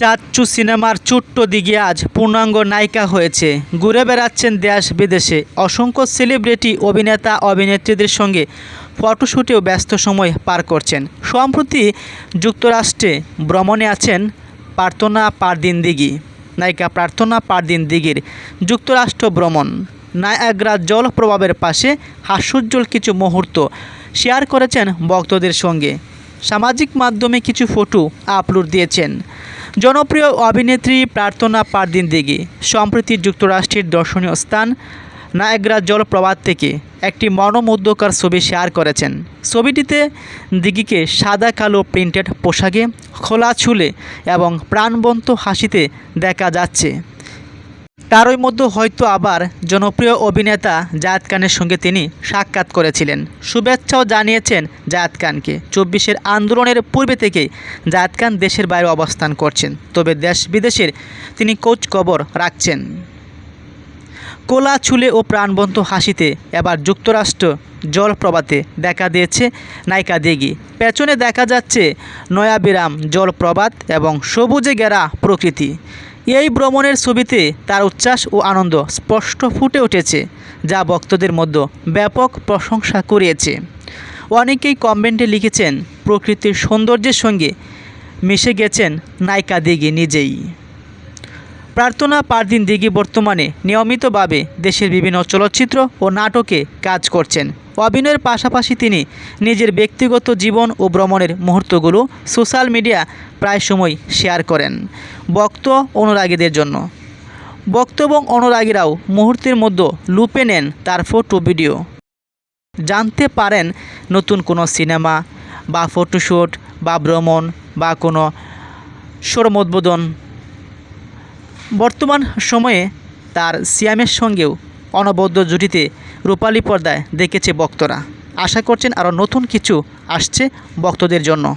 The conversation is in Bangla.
চাচ্চু সিনেমার ছোট্ট দিঘি আজ পূর্ণাঙ্গ নায়িকা হয়েছে। ঘুরে বেড়াচ্ছেন দেশ বিদেশে। অসংখ্য সেলিব্রিটি অভিনেতা, অভিনেত্রীদের সঙ্গে ফটোশ্যুটেও ব্যস্ত সময় পার করছেন। সম্প্রতি যুক্তরাষ্ট্রে ভ্রমণে আছেন প্রার্থনা পারদিন দিঘি। নায়িকা প্রার্থনা পারদিন দিঘির যুক্তরাষ্ট্র ভ্রমণ। নায়াগ্রা জলপ্রভাবের পাশে হাস্যোজ্জ্বল কিছু মুহূর্ত শেয়ার করেছেন ভক্তদের সঙ্গে। সামাজিক মাধ্যমে কিছু ফটো আপলোড দিয়েছেন। জনপ্রিয় অভিনেত্রী প্রার্থনা পারদিন দিঘি সম্প্রতি যুক্তরাষ্ট্রের দর্শনীয় স্থান নায়াগ্রা জলপ্রপাত থেকে একটি মনোমুগ্ধকর ছবি শেয়ার করেছেন। ছবিটিতে দিঘিকে সাদা, কালো প্রিন্টেড পোশাকে, খোলা ছুলে এবং প্রাণবন্ত হাসিতে দেখা যাচ্ছে। তারই মধ্যে হয়তো আবার জনপ্রিয় অভিনেতা জায়েদ খানের সঙ্গে তিনি সাক্ষাৎ করেছিলেন। শুভেচ্ছাও জানিয়েছেন জায়েদ খানকে। চব্বিশের আন্দোলনের পূর্বে থেকেই জায়েদ খান দেশের বাইরে অবস্থান করছেন। তবে দেশ বিদেশের তিনি কোচ খবর রাখছেন। কোলা চুলে ও প্রাণবন্ত হাসিতে এবার যুক্তরাষ্ট্র জলপ্রপাতে দেখা দিয়েছে নায়িকা দেগি পেছনে দেখা যাচ্ছে নয়াবিরাম জলপ্রপাত এবং সবুজে ঘেরা প্রকৃতি। এই ভ্রমণের ছবিতে তার উচ্ছ্বাস ও আনন্দ স্পষ্ট ফুটে উঠেছে, যা ভক্তদের মধ্যে ব্যাপক প্রশংসা কুড়িয়েছে। অনেকেই কমেন্টে লিখেছেন, প্রকৃতির সৌন্দর্যের সঙ্গে মিশে গেছেন নায়িকা দিঘি নিজেই। প্রার্থনা পারদিন দিঘি বর্তমানে নিয়মিতভাবে দেশের বিভিন্ন চলচ্চিত্র ও নাটকে কাজ করছেন। অভিনয়ের পাশাপাশি তিনি নিজের ব্যক্তিগত জীবন ও ভ্রমণের মুহূর্তগুলো সোশ্যাল মিডিয়া প্রায় সময় শেয়ার করেন। ভক্ত অনুরাগীদের জন্য। ভক্ত এবং অনুরাগীরাও মুহূর্তের মধ্যে লুপে নেন তার ফটো ভিডিও। জানতে পারেন নতুন কোনো সিনেমা বা ফটোশ্যুট বা ভ্রমণ বা কোনো শোরুম উদ্বোধন বর্তমান সময়ে তার সিয়ামের সঙ্গেও অনবদ্য জুটিতে রূপালী পর্দায় দেখেছে ভক্তরা। আশা করছেন আরও নতুন কিছু আসছে ভক্তদের জন্য।